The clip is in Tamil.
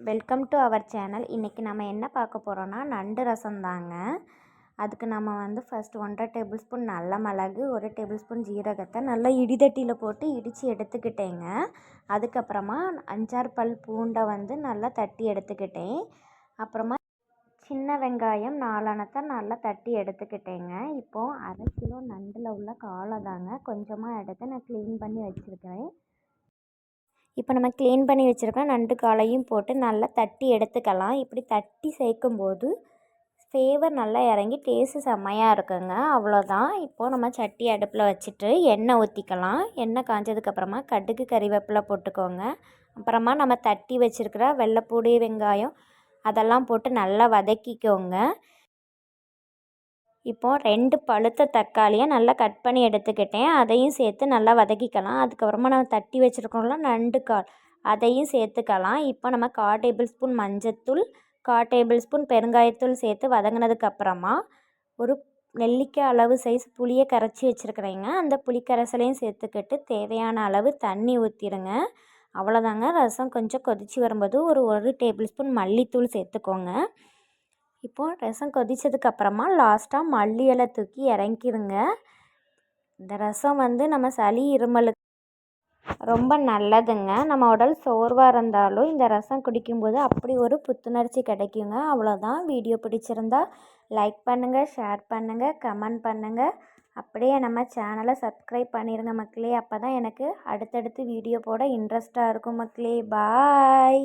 வெல்கம் டு அவர் சேனல் இன்றைக்கி நம்ம என்ன பார்க்க போகிறோன்னா நண்டு ரசம் தாங்க அதுக்கு நம்ம வந்து ஃபர்ஸ்ட் ஒன்றரை டேபிள் ஸ்பூன் நல்ல மிளகு ஒரு டேபிள் ஸ்பூன் ஜீரகத்தை நல்லா இடிதட்டியில் போட்டு இடித்து எடுத்துக்கிட்டேங்க. அதுக்கப்புறமா அஞ்சாறு பல் பூண்டை வந்து நல்லா தட்டி எடுத்துக்கிட்டேன். அப்புறமா சின்ன வெங்காயம் நாலணத்தை நல்லா தட்டி எடுத்துக்கிட்டேங்க. இப்போது அரை கிலோ நண்டில் உள்ள காலை தாங்க கொஞ்சமாக எடுத்து நான் க்ளீன் பண்ணி வச்சுருக்கிறேன். இப்போ நம்ம க்ளீன் பண்ணி வச்சுருக்க நண்டு காலையும் போட்டு நல்லா தட்டி எடுத்துக்கலாம். இப்படி தட்டி சேர்க்கும்போது ஃப்ளேவர் நல்லா இறங்கி டேஸ்ட்டு செம்மையாக இருக்குங்க. அவ்வளோதான் இப்போது நம்ம சட்டி அடுப்பில் வச்சுட்டு எண்ணெய் ஊற்றிக்கலாம் எண்ணெய் காஞ்சதுக்கப்புறமா கடுகு கறிவேப்பிலை போட்டுக்கோங்க. அப்புறமா நம்ம தட்டி வச்சுருக்கிற வெள்ளைப்பூடி வெங்காயம் அதெல்லாம் போட்டு நல்லா வதக்கிக்கோங்க. இப்போது ரெண்டு பழுத்த தக்காளியை நல்லா கட் பண்ணி எடுத்துக்கிட்டேன். அதையும் சேர்த்து நல்லா வதக்கிக்கலாம். அதுக்கப்புறமா நம்ம தட்டி வச்சுருக்கோம்ல நண்டு கால். அதையும் சேர்த்துக்கலாம். இப்போ நம்ம கால் டேபிள் ஸ்பூன் மஞ்சத்தூள் கால் டேபிள் ஸ்பூன் பெருங்காயத்தூள் சேர்த்து வதங்கினதுக்கப்புறமா ஒரு நெல்லிக்காய் அளவு சைஸ் புளியை கரைச்சி வச்சுருக்குறேங்க. அந்த புளி கரைசலையும் சேர்த்துக்கிட்டு தேவையான அளவு தண்ணி ஊற்றிடுங்க அவ்வளோதாங்க. ரசம் கொஞ்சம் கொதித்து வரும்போது ஒரு ஒரு டேபிள் ஸ்பூன் மல்லித்தூள் சேர்த்துக்கோங்க. இப்போது ரசம் கொதித்ததுக்கப்புறமா லாஸ்ட்டாக மல்லி இலை தூக்கி இறங்கிடுங்க இந்த ரசம் வந்து நம்ம சளி இருமலுக்கு ரொம்ப நல்லதுங்க. நம்ம உடல் சோர்வாக இருந்தாலும் இந்த ரசம் குடிக்கும்போது அப்படி ஒரு புத்துணர்ச்சி கிடைக்குங்க. அவ்வளோதான் வீடியோ பிடிச்சிருந்தா லைக் பண்ணுங்கள் ஷேர் பண்ணுங்கள் கமெண்ட் பண்ணுங்கள் அப்படியே நம்ம சேனலை சப்ஸ்கிரைப் பண்ணிடுங்க மக்களே. அப்போ தான் எனக்கு அடுத்தடுத்து வீடியோ போட இன்ட்ரெஸ்ட்டாக இருக்கும் மக்களே. பாய்.